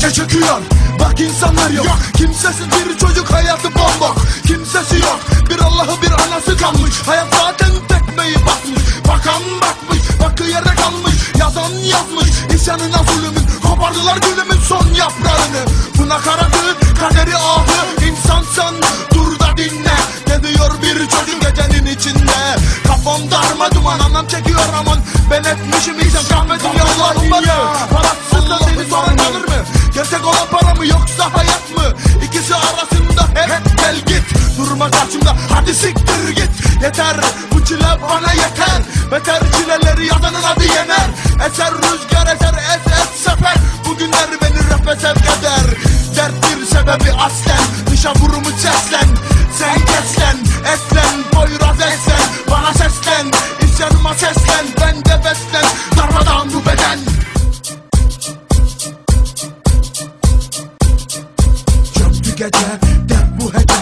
çile çekiyor Bak insanlar yok, Kimsesiz bir çocuk hayatı bombok. Kimsesi yok. Bir Allah'ı bir anası kalmış. Hayat zaten tekmeyi basmış Bakan bakmış Bakı yere kalmış. Yazan yazmış İsyanına zulümün Kopardılar gülümün son yaprağını. Bu nakaratı kaderi ahı. İnsansan dur da dinle. Ne diyor bir çocuk gecenin içinde? Kafam darma duman anlam çekiyor aman. Ben etmişim insan hadi siktir git Yeter. Bu çile bana yeter. Beter çileleri yazanın adı yener. Eser rüzgar eser es es sefer. Bugünler beni rap'e sevk eder Derttir sebebi aslen. Dışa vurumu seslen. Sen keslen eslen. Poyraz eslen. Bana seslen. İsyanıma seslen. Ben de beslen. Darmadan bu beden. Çöktü gece dert bu hece.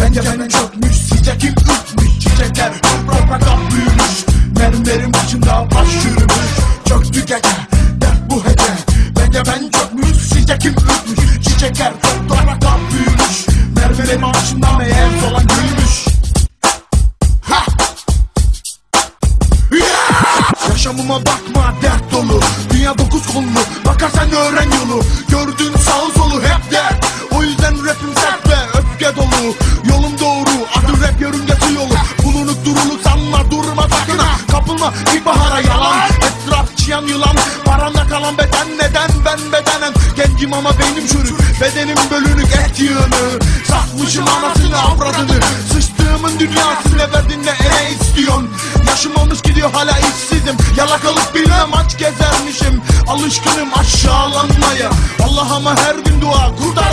Bence benim çökmüş kim ürkmüş Çiçekler topraktan büyümüş Mermerin başında baş yürümüş. Çöktü gece dert bu hece. Bence ben çökmüş sizce kim ürkmüş Çiçekler topraktan büyümüş Mermerin başında meğer olan gülmüş. Ha! Yeah! Yaşamıma bakma dert dolu. Dünya dokuz kollu. Bakarsan öğren yolu. Gördün yolu Bulunuk duruluk sanma durma sakın Kapılma ilkbahara yalan. Etraf çiyan yılan Paranda kalan beden neden ben bedenen Gencim ama beynim çürük Bedenim bölünük et yığını. Satmışım anasını avradını. Sıçtığımın dünyasını verdin ne ele istiyorsun? Yaşım olmuş gidiyor hala işsizim. Yalakalık bilmem aç gezermişim. Alışkınım aşağılanmaya. Allah'ıma her gün dua kurtar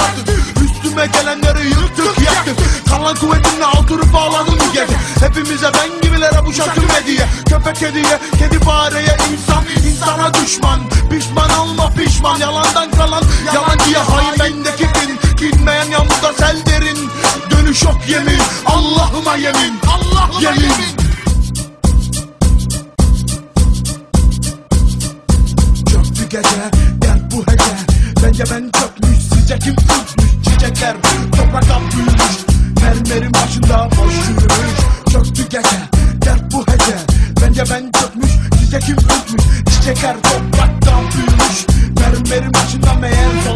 Üstüme gelenleri yıktık yaktık Kalan kuvvetimle oturup ağladım gece. Hepimize ben gibilere bu şarkı hediye Köpek kediye, kedi fareye insan insana düşman. Pişman olma pişman. Yalandan kalan Yalancıya hain bendeki kin Kinmeyen yağmurda sel derin. Dönüş yok yemin. Allah'ıma yemin. Allah'ıma yemin, yemin. Gece dert bu hece. Bence ben çökmüş sizce kim ben çökmüş sizce kim ürkmüş Çiçekler topraktan büyümüş. Mermerin başında meğer